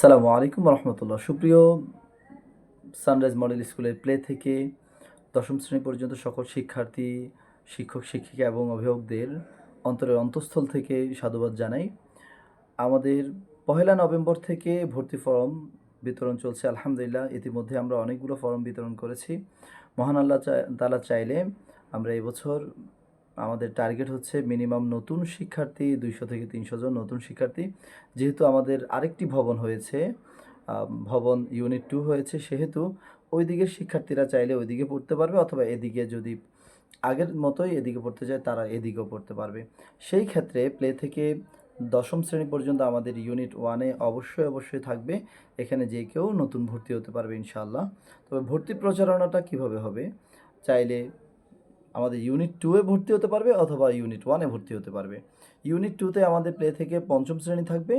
সালামু আলাইকুম রহমতুল্লাহ। সুপ্রিয় সানরাইজ মডেল স্কুলের প্লে থেকে দশম শ্রেণি পর্যন্ত সকল শিক্ষার্থী, শিক্ষক, শিক্ষিকা এবং অভিভাবকদের অন্তরের অন্তঃস্থল থেকে সাধুবাদ জানাই। আমাদের পহেলা নভেম্বর থেকে ভর্তি ফর্ম বিতরণ চলছে, আলহামদুলিল্লাহ। ইতিমধ্যে আমরা অনেকগুলো ফর্ম বিতরণ করেছি। মহান আল্লাহ তালা চাইলে আমরা এবছর আমাদের টার্গেট হচ্ছে মিনিমাম নতুন শিক্ষার্থী দুইশো থেকে তিনশো জন নতুন শিক্ষার্থী। যেহেতু আমাদের আরেকটি ভবন হয়েছে ভবন ইউনিট টু হয়েছে, সেহেতু ওই দিকের শিক্ষার্থীরা চাইলে ওইদিকে পড়তে পারবে অথবা এদিকে যদি আগের মতোই এদিকে পড়তে চায় তারা এদিকেও পড়তে পারবে। সেই ক্ষেত্রে প্লে থেকে দশম শ্রেণি পর্যন্ত আমাদের ইউনিট ওয়ানে অবশ্যই অবশ্যই থাকবে। এখানে যে কেউ নতুন ভর্তি হতে পারবে ইনশাআল্লাহ। তবে ভর্তি প্রচারণাটা কীভাবে হবে? চাইলে আমাদের ইউনিট টুয়ে ভর্তি হতে পারবে অথবা ইউনিট ওয়ানে ভর্তি হতে পারবে। ইউনিট টুতে আমাদের প্লে থেকে পঞ্চম শ্রেণি থাকবে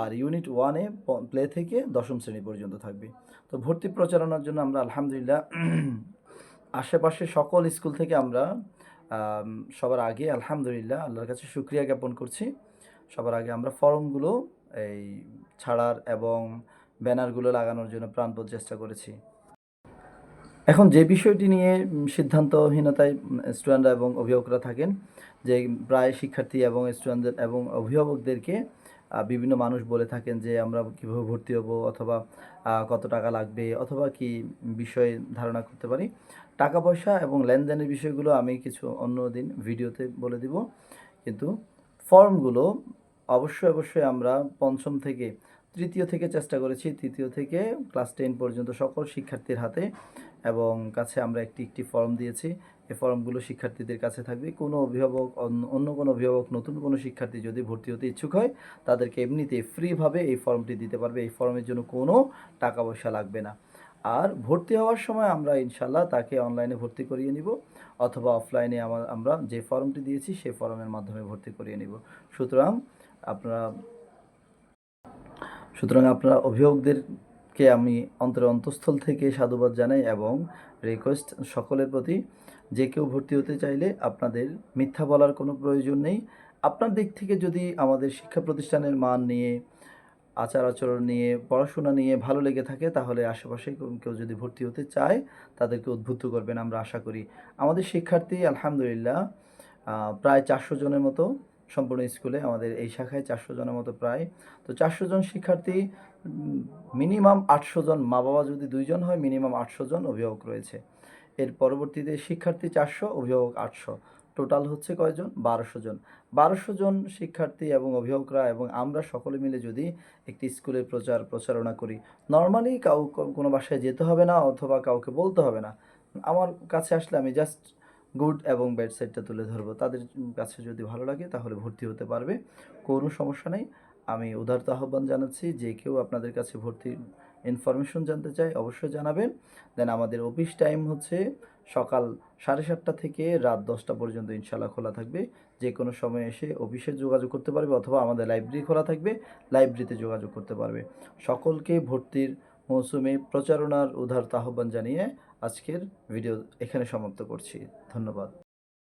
আর ইউনিট ওয়ানে প্লে থেকে দশম শ্রেণি পর্যন্ত থাকবে। তো ভর্তি প্রচারণার জন্য আমরা আলহামদুলিল্লাহ আশেপাশে সকল স্কুল থেকে আমরা সবার আগে আলহামদুলিল্লাহ আল্লাহর কাছে শুক্রিয়া জ্ঞাপন করছি। সবার আগে আমরা ফর্মগুলো এই ছাড়ার এবং ব্যানারগুলো লাগানোর জন্য প্রাণপণ চেষ্টা করেছি। এখন যে বিষয়টি নিয়ে সিদ্ধান্তহীনতায় স্টুডেন্টরা এবং অভিভাবকরা থাকেন, যে প্রায় শিক্ষার্থী এবং স্টুডেন্টদের এবং অভিভাবকদেরকে বিভিন্ন মানুষ বলে থাকেন যে, আমরা কীভাবে ভর্তি হব অথবা কত টাকা লাগবে অথবা কি বিষয়ে ধারণা করতে পারি? টাকা পয়সা এবং লেনদেনের বিষয়গুলো আমি কিছু অন্য দিন ভিডিওতে বলে দিব। কিন্তু ফর্মগুলো অবশ্যই অবশ্যই আমরা পঞ্চম থেকে তৃতীয় থেকে চেষ্টা করেছি, তৃতীয় থেকে ক্লাস টেন পর্যন্ত সকল শিক্ষার্থীর হাতে এবং কাছে আমরা একটি একটি ফর্ম দিয়েছি। এই ফর্মগুলো শিক্ষার্থীদের কাছে থাকবে। কোনো অভিভাবক, অন্য- কোনো অভিভাবক, নতুন কোনো শিক্ষার্থী যদি ভর্তি হতে ইচ্ছুক হয়, তাদেরকে এমনিতে ফ্রিভাবে এই ফর্মটি দিতে পারবে। এই ফর্মের জন্য কোনো টাকা পয়সা লাগবে না। আর ভর্তি হওয়ার সময় আমরা ইনশাল্লাহ তাকে অনলাইনে ভর্তি করিয়ে নিব অথবা অফলাইনে আমরা যে ফর্মটি দিয়েছি সেই ফর্মের মাধ্যমে ভর্তি করিয়ে নিব। সুতরাং আপনারা সুতরাং আপনারা অভিভাবকদেরকে আমি অন্তরের অন্তঃস্থল থেকে সাধুবাদ জানাই এবং রিকোয়েস্ট সকলের প্রতি যে কেউ ভর্তি হতে চাইলে আপনাদের মিথ্যা বলার কোনো প্রয়োজন নেই। আপনার দিক থেকে যদি আমাদের শিক্ষা প্রতিষ্ঠানের মান নিয়ে, আচার আচরণ নিয়ে, পড়াশোনা নিয়ে ভালো লেগে থাকে, তাহলে আশেপাশে কেউ- কেউ যদি ভর্তি হতে চায়, তাদেরকে উদ্বুদ্ধ করবেন আমরা আশা করি। আমাদের শিক্ষার্থী আলহামদুলিল্লাহ প্রায় চারশো জনের মতো সম্পূর্ণ স্কুলে আমাদের এই শাখায় চারশো জনের মতো প্রায়। তো চারশো জন শিক্ষার্থী, মিনিমাম আটশো জন মা বাবা যদি দুইজন হয়, মিনিমাম আটশো জন অভিভাবক রয়েছে। এর পরবর্তীতে শিক্ষার্থী চারশো, অভিভাবক আটশো। টোটাল হচ্ছে কয়জন? বারোশো জন। বারোশো জন শিক্ষার্থী এবং অভিভাবকরা এবং আমরা সকলে মিলে যদি একটি স্কুলের প্রচার প্রচারণা করি নর্মালি কাউ- কোনো বাসায় যেতে হবে না অথবা কাউকে বলতে হবে না। আমার কাছে আসলে আমি জাস্ট গুড এবং ব্যাড সাইডটা তুলে ধরবো। তাদের কাছে যদি ভালো লাগে তাহলে ভর্তি হতে পারবে। কোনো সমস্যা নেই। আমি উদারতা আহ্বান জানাচ্ছি যে কেউ আপনাদের কাছে ভর্তির ইনফরমেশন জানতে চায় অবশ্যই জানাবেন। দেন আমাদের অফিস টাইম হচ্ছে সকাল সাড়ে সাতটা থেকে রাত দশটা পর্যন্ত ইনশাল্লাহ খোলা থাকবে। যে কোনো সময় এসে অফিসে যোগাযোগ করতে পারবে অথবা আমাদের লাইব্রেরি খোলা থাকবে লাইব্রেরিতে যোগাযোগ করতে পারবে। সকলকে ভর্তির মৌসুমে প্রচারণার উদারতা আহ্বান জানিয়ে আজকের ভিডিও এখানে সমাপ্ত করছি। ধন্যবাদ।